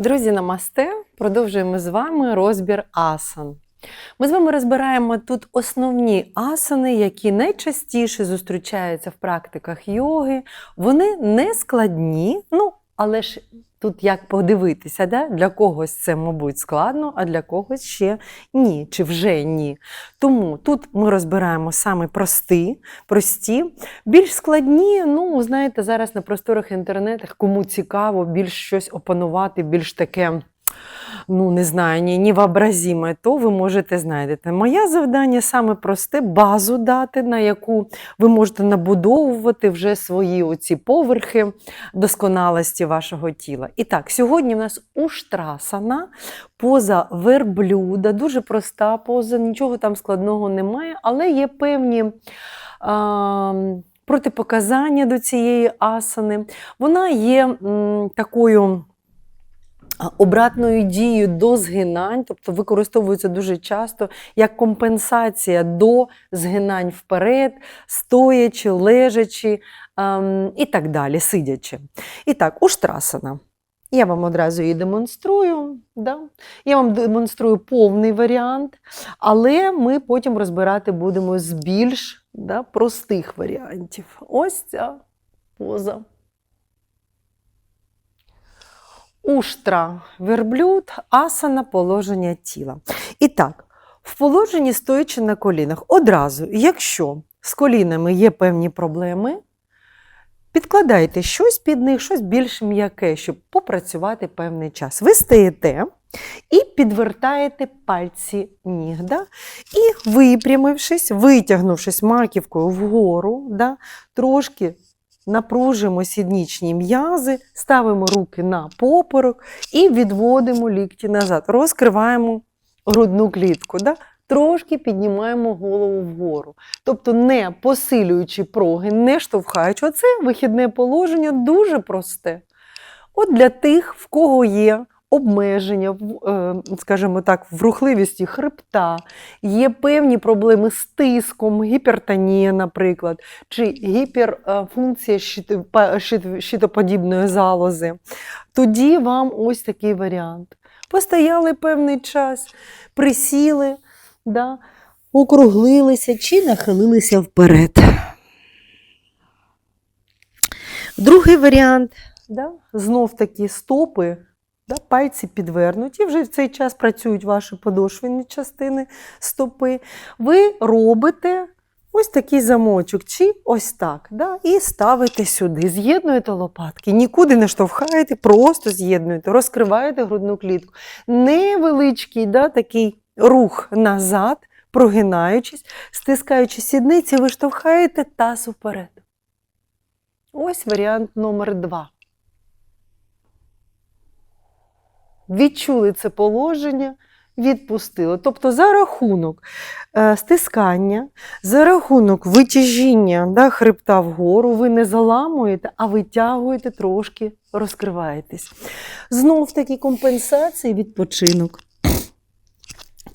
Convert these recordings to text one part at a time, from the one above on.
Друзі, намасте! Продовжуємо з вами розбір асан. Ми з вами розбираємо тут основні асани, які найчастіше зустрічаються в практиках йоги. Вони не складні, ну, але ж тут як подивитися, да? для когось це, мабуть, складно, а для когось ще ні, чи вже ні. Тому тут ми розбираємо саме прості, прості, більш складні, ну, знаєте, зараз на просторах інтернетах, кому цікаво більш щось опанувати, більш таке. Ну, не знаю, ні, невообразіме, то ви можете знайдете. Моє завдання саме просте базу дати, на яку ви можете набудовувати вже свої оці поверхи досконалості вашого тіла. І так, сьогодні в нас уштрасана, поза верблюда, дуже проста поза, нічого там складного немає, але є певні. А, Протипоказання до цієї асани. Вона є м, такою обратною дією до згинань, тобто використовується дуже часто як компенсація до згинань вперед, стоячи, лежачи ем, і так далі, сидячи. І так, уштрасана. Я вам одразу її демонструю. Да? Я вам демонструю повний варіант, але ми потім розбирати будемо з більш да, простих варіантів. Ось ця поза. Уштра верблюд, асана положення тіла. І так, в положенні стоячи на колінах, одразу, якщо з колінами є певні проблеми, підкладайте щось під них, щось більш м'яке, щоб попрацювати певний час. Ви стаєте і підвертаєте пальці ніг. Да? І випрямившись, витягнувшись маківкою вгору, да? трошки напружимо сіднічні м'язи, ставимо руки на поперек і відводимо лікті назад. Розкриваємо грудну клітку. Да? Трошки піднімаємо голову вгору. Тобто, не посилюючи проги, не штовхаючи. Оце вихідне положення дуже просте. От для тих, в кого є обмеження, е, скажімо так, в рухливості хребта, є певні проблеми з тиском, гіпертонія, наприклад, чи гіперфункція щит- щитоподібної залози, тоді вам ось такий варіант. Постояли певний час, присіли, да, округлилися чи нахилилися вперед. Другий варіант. Да, знов такі стопи, да, пальці підвернуті. Вже в цей час працюють ваші подошвені частини стопи. Ви робите ось такий замочок, чи ось так. Да, і ставите сюди. З'єднуєте лопатки, нікуди не штовхаєте, просто з'єднуєте, розкриваєте грудну клітку. Невеличкий да, такий рух назад, прогинаючись, стискаючи сідниці, ви штовхаєте таз уперед. Ось варіант номер два. Відчули це положення, відпустили. Тобто за рахунок е, стискання, за рахунок витяжіння да, хребта вгору, ви не заламуєте, а витягуєте трошки, розкриваєтесь. Знов таки компенсація відпочинок.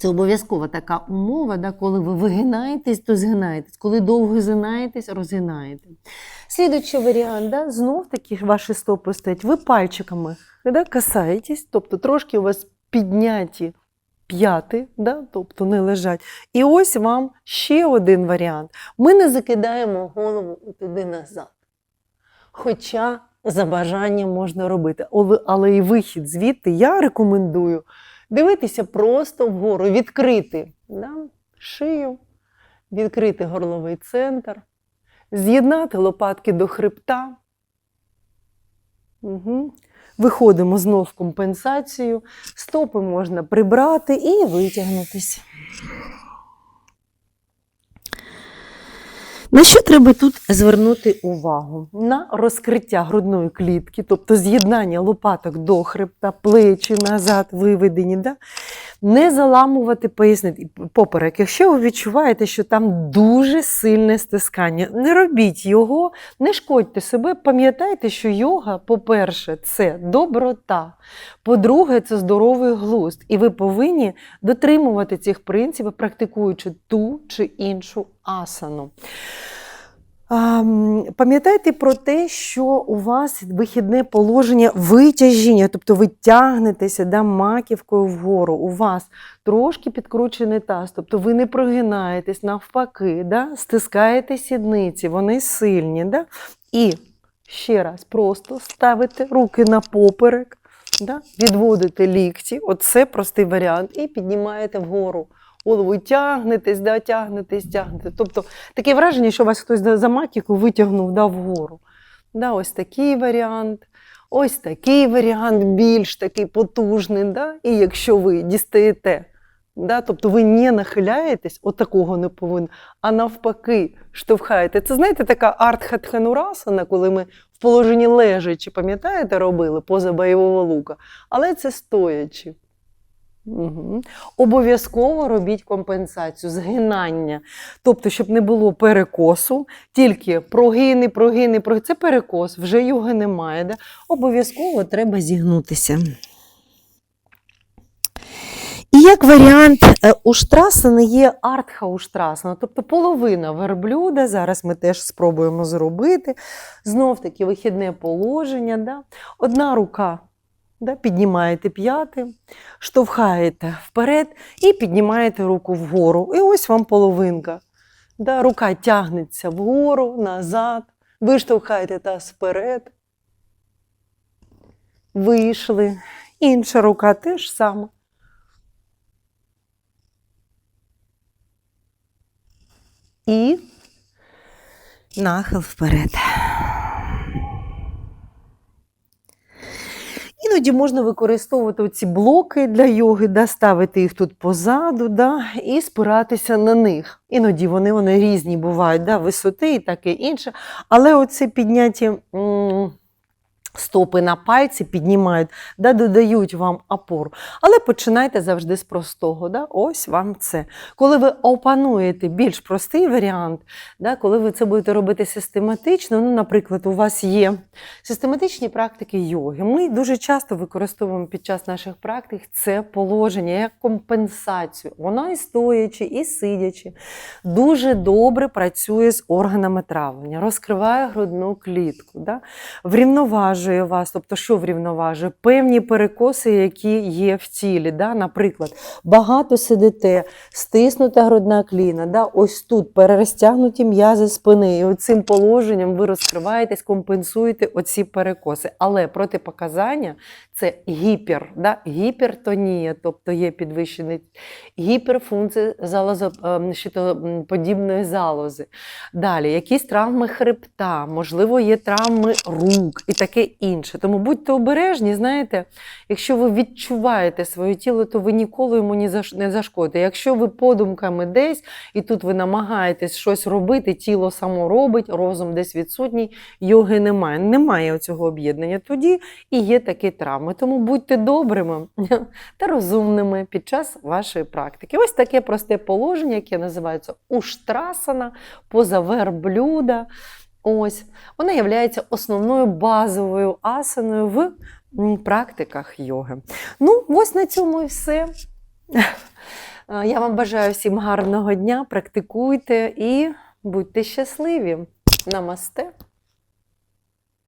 Це обов'язкова така умова, да, коли ви вигинаєтесь, то згинаєтесь, коли довго згинаєтесь, розгинаєте. Слідуючий варіант, да, знов таки ваші стопи стоять, ви пальчиками да, касаєтесь, тобто трошки у вас підняті п'яти, да, тобто не лежать. І ось вам ще один варіант. Ми не закидаємо голову туди назад. Хоча за бажанням можна робити, але- і вихід звідти я рекомендую дивитися просто вгору, відкрити да, шию, відкрити горловий центр, з'єднати лопатки до хребта. Угу. Виходимо знов в компенсацію, стопи можна прибрати і витягнутися. На що треба тут звернути увагу? На розкриття грудної клітки, тобто з'єднання лопаток до хребта, плечі назад виведені. Да? Не заламувати поясниці поперек. Якщо ви відчуваєте, що там дуже сильне стискання, не робіть його, не шкодьте себе. Пам'ятайте, що йога, по-перше, це доброта. По-друге, це здоровий глузд. І ви повинні дотримувати цих принципів, практикуючи ту чи іншу асану. Пам'ятайте про те, що у вас вихідне положення витяжіння, тобто ви тягнетеся да, маківкою вгору. У вас трошки підкручений таз, тобто ви не прогинаєтесь навпаки, да, стискаєте сідниці, вони сильні. Да? І ще раз просто ставите руки на поперек, да, відводите лікті, оце простий варіант, і піднімаєте вгору. Голову тягнетесь, да, тягнетесь, тягнетесь. Тобто таке враження, що вас хтось за маківку витягнув да, вгору. Да, ось такий варіант, ось такий варіант, більш такий потужний. Да? І якщо ви дістаєте, да, тобто ви не нахиляєтесь, от такого не повинно, а навпаки, штовхаєте. Це знаєте, така арт-хатхенурасана, коли ми в положенні лежачи, пам'ятаєте, робили поза бойового лука, але це стоячи. Угу. Обов'язково робіть компенсацію, згинання. Тобто, щоб не було перекосу, тільки прогини, прогини, прогини. Це перекос, вже його немає. Да? Обов'язково треба зігнутися. І як варіант, е, уштрасана є артха-уштрасана, тобто половина верблюда. Зараз ми теж спробуємо зробити. Знов таки вихідне положення. Да? Одна рука Да, піднімаєте п'яти, штовхаєте вперед і піднімаєте руку вгору. І ось вам половинка. Да, рука тягнеться вгору, назад. Ви штовхаєте таз вперед. Вийшли. Інша рука теж саме. І нахил вперед. Іноді можна використовувати ці блоки для йоги, да, ставити їх тут позаду да, і спиратися на них. Іноді вони, вони різні бувають, да, висоти і таке інше. Але оце підняті м, стопи на пальці піднімають, да, додають вам опору. Але починайте завжди з простого. Да? Ось вам це. Коли ви опануєте більш простий варіант, да, коли ви це будете робити систематично, ну, наприклад, у вас є систематичні практики йоги. Ми дуже часто використовуємо під час наших практик це положення як компенсацію. Воно і стоячи, і сидячи, дуже добре працює з органами травлення, розкриває грудну клітку, да? врівноважує вас. Тобто, що врівноважує? Певні перекоси, які є в тілі. Да? Наприклад, багато сидите, стиснута грудна кліна, да? ось тут перерозтягнуті м'язи спини. І оцим положенням ви розкриваєтесь, компенсуєте оці перекоси. Але протипоказання це гіпер, да? гіпертонія, тобто є підвищений гіперфункція залозо, ем, щитоподібної залози. Далі, якісь травми хребта, можливо, є травми рук і таке інше. Тому будьте обережні, знаєте, якщо ви відчуваєте своє тіло, то ви ніколи йому не зашкодите. Якщо ви подумками десь, і тут ви намагаєтесь щось робити, тіло само робить, розум десь відсутній, йоги немає. Немає цього об'єднання. Тоді і є такі травми. Тому будьте добрими та розумними під час вашої практики. Ось таке просте положення, яке називається уштрасана, поза верблюда. Ось, вона є основною базовою асаною в практиках йоги. Ну, ось на цьому і все. Я вам бажаю всім гарного дня, практикуйте і будьте щасливі. Намасте!